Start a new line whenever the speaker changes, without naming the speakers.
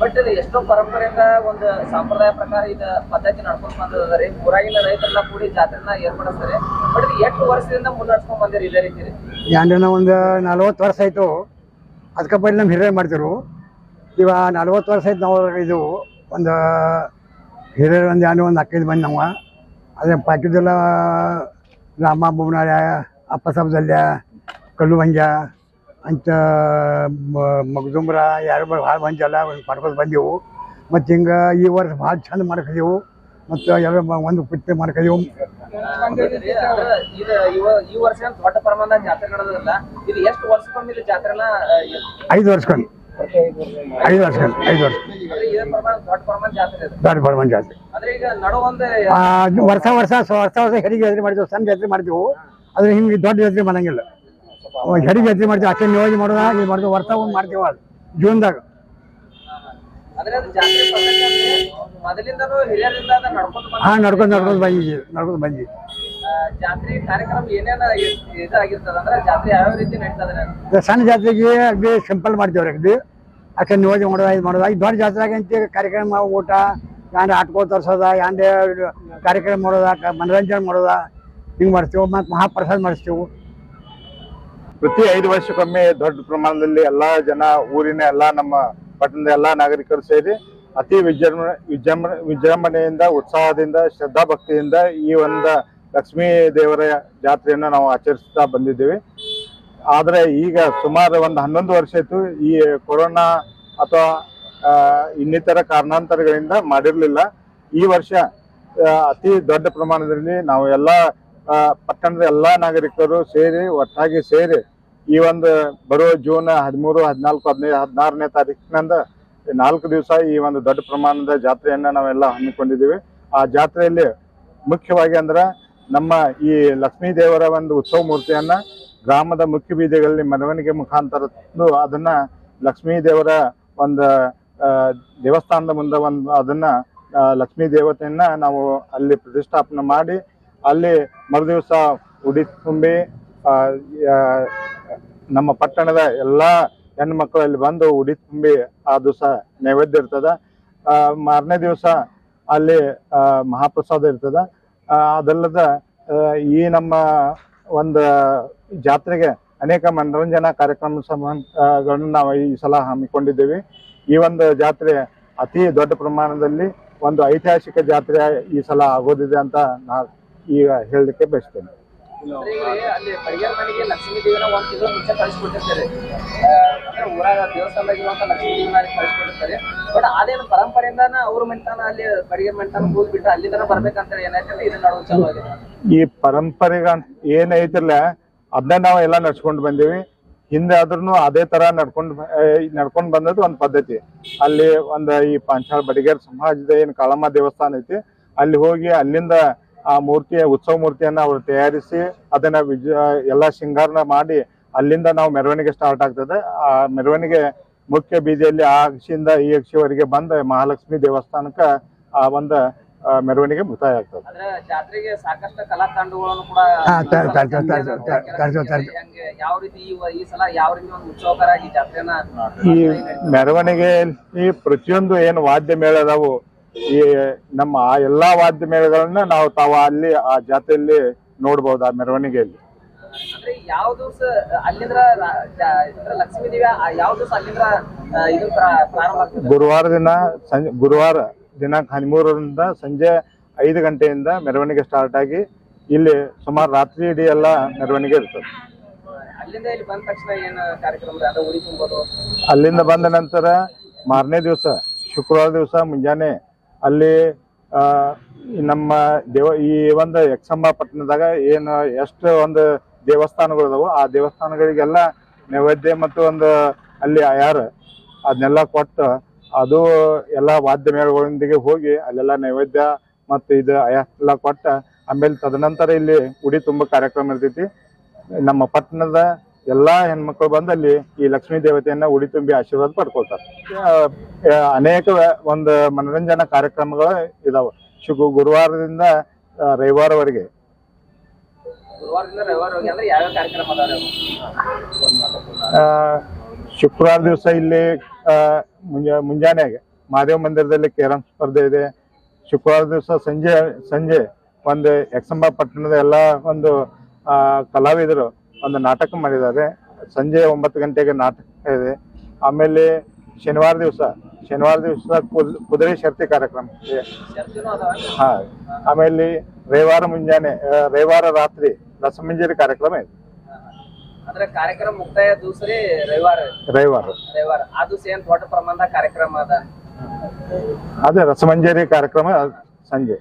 But ಇದು ಎಷ್ಟೋ ಪರಂಪರೆಯಿಂದ ಒಂದು ಸಂಪ್ರದಾಯ ಪ್ರಕಾರ ಇದ ಪದ್ಧತಿ ನಡ್ಕೊಂಡ್ ಬಂದದ ರೀ. ಊರಾಗಿನ ರೈತರೆಲ್ಲ ಕೂಡಿ ಜಾತ್ರೆನ ಏರ್ಪಡಿಸ್ತಾರೆ. ಬಟ್ ಇದು ಎಷ್ಟು ವರ್ಷದಿಂದ ಮುನ್ನಡ್ಸ್ಕೊಂಡ್ ಬಂದಿರಿ ಇದೇ ರೀತಿ
ಯಾಂಡ್ರೆನ ಒಂದು ನಲ್ವತ್ತು ವರ್ಷ ಆಯ್ತು. ಅದಕ್ಕೆ ಪೈಲೆ ನಮ್ಮ ಹಿರಿಯರು ಮಾಡ್ತಿರು. ಇವ ನಲ್ವತ್ತು ವರ್ಷ ಆಯ್ತು ನಾವು ಇದು ಒಂದು ಹಿರಿಯರು ಒಂದು ಯಾಂಡ್ರೆ ಒಂದು ಅಕ್ಕೈದು ಬಂದು ನಾವು. ಅದೇ ಪಾಕಿದೆಲ್ಲ ರಾಮ ಬೊಮ್ಮನಾಯ ಅಪ್ಪ ಸಾಬ್ದಲ್ಯ ಕಲ್ಲು ಮಂಜ ಅಂತ ಮಗದುಂಬ್ರ ಯಾರು ಭಾಳ ಮಂದಿ ಒಂದು ಮಾಡ್ಕೊಂಡು ಬಂದೆವು. ಮತ್ತು ಹಿಂಗೆ ಈ ವರ್ಷ ಭಾಳ ಚಂದ ಮಾಡ್ಕೊಂಡಿವು. ಮತ್ತು ಎಲ್ಲ ಒಂದು ಪುಟ್ಟಿ ಮಾಡ್ಕೊಂಡಿವು.
ಐದು ವರ್ಷ ವರ್ಷಕ್ಕೊಮ್ಮೆ ವರ್ಷಕ್ಕೊಂದು
ಐದು ವರ್ಷಕೊಂಡು ಐದು ವರ್ಷ.
ದೊಡ್ಡ ಪ್ರಮಾಣ ಜಾತ್ರೆ
ವರ್ಷ ವರ್ಷ ವರ್ಷ ವರ್ಷ ಹೆರಿಗೆ ಜಾತ್ರೆ ಮಾಡಿದೆವು ಸಣ್ಣ ಜಾತ್ರೆ ಮಾಡಿದೆವು. ಆದರೆ ಹಿಂಗೆ ದೊಡ್ಡ ಜಾತ್ರೆ ಮಾಡಂಗಿಲ್ಲ. ಹೆರಿಗೆ ಜಾತ್ರೆ ಮಾಡ್ತೀವಿ ಅಕ್ಕಿ ನಿಯೋಜನೆ ಮಾಡೋದ? ಇದು ಮಾಡ್ತೀವಿ ವರ್ಷ ಒಂದು ಮಾಡ್ತೀವಿ ಅದು ಜೂನ್ದಾಗ ಹಾ ನಡ್ಕೊಂಡ್ ನಡ್ಕೊಂಡು ಬಂದಿ ನಡ್ಕೊಂಡು ಬಂದಿ
ಜಾತ್ರೆ ಕಾರ್ಯಕ್ರಮ ಏನೇನ ಇ- ಅಂದ್ರೆ ಜಾತ್ರೆ ಯಾವ ರೀತಿ ನಡೀತದ್ರೆ
ಸಣ್ಣ ಜಾತ್ರೆಗೆ ಅಗ್ದಿ ಸಿಂಪಲ್ ಮಾಡ್ತೀವಿ ಅಗ್ದಿ ಅಕ್ಕ ನಿಯೋಜನೆ ಮಾಡೋದ ಇದು ಮಾಡೋದ? ಈಗ ದೊಡ್ಡ ಜಾತ್ರೆಗೆ ಅಂತ ಕಾರ್ಯಕ್ರಮ ಊಟ ಯಾಂಡೆ ಆಟಕೋ ತರ್ಸೋದ ಯಾಂದೇ ಕಾರ್ಯಕ್ರಮ ಮಾಡೋದ ಮನರಂಜನೆ ಮಾಡೋದ ಹಿಂಗೆ ಮಾಡ್ತೀವಿ ಮತ್ತು ಮಹಾಪ್ರಸಾದ ಮಾಡಿಸ್ತೀವಿ.
ಪ್ರತಿ ಐದು ವರ್ಷಕ್ಕೊಮ್ಮೆ ದೊಡ್ಡ ಪ್ರಮಾಣದಲ್ಲಿ ಎಲ್ಲಾ ಜನ ಊರಿನ ಎಲ್ಲಾ ನಮ್ಮ ಪಟ್ಟಣದ ಎಲ್ಲಾ ನಾಗರಿಕರು ಸೇರಿ ಅತಿ ವಿಜೃಂಭಣೆ ವಿಜೃಂಭಣೆ ವಿಜೃಂಭಣೆಯಿಂದ, ಉತ್ಸಾಹದಿಂದ ಶ್ರದ್ಧಾ ಭಕ್ತಿಯಿಂದ ಈ ಒಂದು ಲಕ್ಷ್ಮೀ ದೇವರ ಜಾತ್ರೆಯನ್ನು ನಾವು ಆಚರಿಸ್ತಾ ಬಂದಿದ್ದೀವಿ. ಆದರೆ ಈಗ ಸುಮಾರು ಒಂದು ಹನ್ನೊಂದು ವರ್ಷ ಆಯ್ತು ಈ ಕೊರೋನಾ ಅಥವಾ ಇನ್ನಿತರ ಕಾರಣಾಂತರಗಳಿಂದ ಮಾಡಿರಲಿಲ್ಲ. ಈ ವರ್ಷ ಅತಿ ದೊಡ್ಡ ಪ್ರಮಾಣದಲ್ಲಿ ನಾವು ಎಲ್ಲ ಪಟ್ಟಣದ ಎಲ್ಲಾ ನಾಗರಿಕರು ಸೇರಿ, ಒಟ್ಟಾಗಿ ಸೇರಿ ಈ ಒಂದು ಬರುವ ಜೂನ್ ಹದಿಮೂರು, ಹದಿನಾಲ್ಕು ಹದಿನೈದು ಹದಿನಾರನೇ ತಾರೀಕಿನಿಂದ ನಾಲ್ಕು ದಿವಸ ಈ ಒಂದು ದೊಡ್ಡ ಪ್ರಮಾಣದ ಜಾತ್ರೆಯನ್ನ ನಾವೆಲ್ಲ ಹಮ್ಮಿಕೊಂಡಿದ್ದೀವಿ. ಆ ಜಾತ್ರೆಯಲ್ಲಿ ಮುಖ್ಯವಾಗಿ ಅಂದ್ರೆ ನಮ್ಮ ಈ ಲಕ್ಷ್ಮೀ ದೇವರ ಒಂದು ಉತ್ಸವ ಮೂರ್ತಿಯನ್ನ ಗ್ರಾಮದ ಮುಖ್ಯ ಬೀದಿಗಳಲ್ಲಿ ಮೆರವಣಿಗೆ ಮುಖಾಂತರ ಅದನ್ನ ಲಕ್ಷ್ಮೀ ದೇವರ ಒಂದು ದೇವಸ್ಥಾನದ ಮುಂದೆ ಒಂದು ಅದನ್ನ ಲಕ್ಷ್ಮೀ ದೇವತೆಯನ್ನ ನಾವು ಅಲ್ಲಿ ಪ್ರತಿಷ್ಠಾಪನೆ ಮಾಡಿ ಅಲ್ಲಿ ಮರುದಿವಸ ಉಡಿ ತುಂಬಿ ನಮ್ಮ ಪಟ್ಟಣದ ಎಲ್ಲಾ ಹೆಣ್ಣು ಮಕ್ಕಳು ಅಲ್ಲಿ ಬಂದು ಉಡಿ ತುಂಬಿ ಆ ದಿವಸ ನೈವೇದ್ಯ ಇರ್ತದ. ಮಾರನೇ ದಿವಸ ಅಲ್ಲಿ ಮಹಾಪ್ರಸಾದ ಇರ್ತದ. ಅದಲ್ಲದ ಈ ನಮ್ಮ ಒಂದು ಜಾತ್ರೆಗೆ ಅನೇಕ ಮನರಂಜನಾ ಕಾರ್ಯಕ್ರಮ ಸಂಬಂಧಗಳನ್ನು ನಾವು ಈ ಸಲ ಹಮ್ಮಿಕೊಂಡಿದ್ದೇವೆ. ಈ ಒಂದು ಜಾತ್ರೆ ಅತಿ ದೊಡ್ಡ ಪ್ರಮಾಣದಲ್ಲಿ ಒಂದು ಐತಿಹಾಸಿಕ ಜಾತ್ರೆ ಈ ಸಲ ಆಗೋದಿದೆ ಅಂತ ನಾ ಈಗ ಹೇಳಲಿಕ್ಕೆ ಬಯಸ್ತೇನೆ.
ಅಂದ್ರೆ ಈಗ ಅಲ್ಲಿ ಪರಿಗರ ಮನೆಗೆ ಲಕ್ಷ್ಮೀ ದೇವಿನ ಒಂದ್ ತಿಂಗಳು ಮುಂಚೆ ಕಳಿಸ್ಕೊಟ್ಟಿರ್ತಾರೆ. ಅಂದ್ರೆ ಊರಾಗ ದೇವಸ್ಥಾನದಾಗ ಇರುವಂತ ಲಕ್ಷ್ಮೀ ದೇವಿನ ಅಲ್ಲಿ ಕಳಿಸ್ಕೊಟ್ಟಿರ್ತಾರೆ. ಬಟ್ ಅದೇನು ಪರಂಪರೆಯಿಂದಾನ ಅವ್ರ ಮೆಂಟಾನ ಅಲ್ಲಿ ಪರಿಗರ ಮೆಂಟಾನ ಹೋಗ್ಬಿಟ್ಟು ಅಲ್ಲಿ ತನ ಬರ್ಬೇಕಂತ ಏನಾಯ್ತಲ್ಲ ಇದನ್ನ ನಡುವ ಚಾಲು ಆಗಿದೆ.
ಈ ಪರಂಪರೆಗ ಏನೈತಿಲ್ಲ ಅದನ್ನ ನಾವು ಎಲ್ಲ ನಡ್ಸ್ಕೊಂಡು ಬಂದೀವಿ. ಹಿಂದೆ ಆದ್ರೂ ಅದೇ ತರ ನಡ್ಕೊಂಡು ನಡ್ಕೊಂಡು ಬಂದದ್ದು ಒಂದು ಪದ್ಧತಿ. ಅಲ್ಲಿ ಒಂದು ಈ ಪಾಂಚಾಳ ಬಡಿಗೇರ್ ಸಮಾಜದ ಏನು ಕಾಳಮ್ಮ ದೇವಸ್ಥಾನ ಐತಿ ಅಲ್ಲಿ ಹೋಗಿ ಅಲ್ಲಿಂದ ಆ ಮೂರ್ತಿಯ ಉತ್ಸವ ಮೂರ್ತಿಯನ್ನ ಅವರು ತಯಾರಿಸಿ ಅದನ್ನ ವಿಜ ಎಲ್ಲ ಶೃಂಗಾರನ ಮಾಡಿ ಅಲ್ಲಿಂದ ನಾವು ಮೆರವಣಿಗೆ ಸ್ಟಾರ್ಟ್ ಆಗ್ತದೆ. ಆ ಮೆರವಣಿಗೆ ಮುಖ್ಯ ಬೀದಿಯಲ್ಲಿ ಆ ಅಕ್ಷಿಯಿಂದ ಈ ಅಕ್ಷಿವರೆಗೆ ಬಂದ ಮಹಾಲಕ್ಷ್ಮಿ ದೇವಸ್ಥಾನಕ್ಕ ಆ ಒಂದು ಮೆರವಣಿಗೆ ಮುಕ್ತಾಯ ಆಗ್ತದೆ.
ಜಾತ್ರೆಗೆ ಸಾಕಷ್ಟು ಕಲಾ ತಂಡಗಳನ್ನು ಕೂಡ ಯಾವ ರೀತಿ ಈ ಸಲ ಯಾವ ರೀತಿ ಒಂದು ಉತ್ಸವಕರ ಈ ಜಾತ್ರೆನ
ಈ ಮೆರವಣಿಗೆಯಲ್ಲಿ ಪ್ರತಿಯೊಂದು ಏನು ವಾದ್ಯ ಮೇಳ ಅದಾವು ಈ ನಮ್ಮ ಆ ಎಲ್ಲಾ ವಾದ್ಯ ಮೇಳಗಳನ್ನ ನಾವು ತಾವು ಅಲ್ಲಿ ಆ ಜಾತ್ರೆಯಲ್ಲಿ ನೋಡಬಹುದು ಆ ಮೆರವಣಿಗೆಯಲ್ಲಿ. ಗುರುವಾರ ದಿನ ಗುರುವಾರ ದಿನಾಂಕ ಹದಿಮೂರರಿಂದ ಸಂಜೆ ಐದು ಗಂಟೆಯಿಂದ ಮೆರವಣಿಗೆ ಸ್ಟಾರ್ಟ್ ಆಗಿ ಇಲ್ಲಿ ಸುಮಾರು ರಾತ್ರಿ ಇಡೀ ಎಲ್ಲ ಮೆರವಣಿಗೆ ಇರ್ತದೆ.
ಅಲ್ಲಿಂದ ಬಂದ
ನಂತರ ಮಾರನೇ ದಿವಸ ಶುಕ್ರವಾರ ದಿವಸ ಮುಂಜಾನೆ ಅಲ್ಲಿ ನಮ್ಮ ದೇವ, ಈ ಒಂದು ಯಕ್ಷಂಬ ಪಟ್ಟಣದಾಗ ಏನು ಎಷ್ಟು ಒಂದು ದೇವಸ್ಥಾನಗಳು ಅದಾವು ಆ ದೇವಸ್ಥಾನಗಳಿಗೆಲ್ಲ ನೈವೇದ್ಯ ಮತ್ತು ಒಂದು ಅಲ್ಲಿ ಯಾರು ಅದನ್ನೆಲ್ಲ ಕೊಟ್ಟು ಅದು ಎಲ್ಲ ವಾದ್ಯ ಮೇಳಗಳೊಂದಿಗೆ ಹೋಗಿ ಅಲ್ಲೆಲ್ಲ ನೈವೇದ್ಯ ಮತ್ತು ಇದು ಎಲ್ಲ ಕೊಟ್ಟ ಆಮೇಲೆ ತದನಂತರ ಇಲ್ಲಿ ಉಡಿ ತುಂಬ ಕಾರ್ಯಕ್ರಮ ಇರ್ತೈತಿ ನಮ್ಮ ಪಟ್ಟಣದ ಎಲ್ಲಾ ಹೆಣ್ಮಕ್ಳು ಬಂದು ಅಲ್ಲಿ ಈ ಲಕ್ಷ್ಮೀ ದೇವತೆಯನ್ನ ಉಡಿ ತುಂಬಿ ಆಶೀರ್ವಾದ ಪಡ್ಕೊಳ್ತಾರೆ. ಅನೇಕ ಒಂದು ಮನರಂಜನಾ ಕಾರ್ಯಕ್ರಮಗಳು ಇದಾವೆ. ಶುಗು ಗುರುವಾರದಿಂದ ರವಿವಾರವರೆಗೆ. ಶುಕ್ರವಾರ ದಿವಸ ಇಲ್ಲಿ ಆ, ಮುಂಜಾ ಮುಂಜಾನೆಗೆ ಮಹಾದೇವ ಮಂದಿರದಲ್ಲಿ ಕೇರಂ ಸ್ಪರ್ಧೆ ಇದೆ. ಶುಕ್ರವಾರ ದಿವಸ ಸಂಜೆ ಸಂಜೆ ಒಂದು ಯಕ್ಷಂಬ ಪಟ್ಟಣದ ಎಲ್ಲ ಒಂದು ಕಲಾವಿದರು ಒಂದು ನಾಟಕ ಮಾಡಿದ್ದಾರೆ. ಸಂಜೆ ಒಂಬತ್ತು ಗಂಟೆಗೆ ನಾಟಕ ಇದೆ. ಆಮೇಲೆ ಶನಿವಾರ ದಿವಸ ಶನಿವಾರ ದಿವಸ ಕುದುರೆ ಶರ್ತಿ ಕಾರ್ಯಕ್ರಮ ಇದೆ. ಹಾ ಆಮೇಲೆ ರವಿವಾರ ಮುಂಜಾನೆ ರವಿವಾರ ರಾತ್ರಿ ರಸಮಂಜರಿ ಕಾರ್ಯಕ್ರಮ ಇದೆ.
ಅಂದ್ರೆ ಕಾರ್ಯಕ್ರಮ ಮುಕ್ತಾಯ ದಿವಸ ರವಿವಾರ
ರವಿವಾರ.
ರವಿವಾರ. ಆ ದಿವಸ ಏನ್ ದೊಡ್ಡ ಪ್ರಮಾಣದ ಕಾರ್ಯಕ್ರಮ ಅದ?
ಅದೇ ರಸಮಂಜರಿ ಕಾರ್ಯಕ್ರಮ ಸಂಜೆ.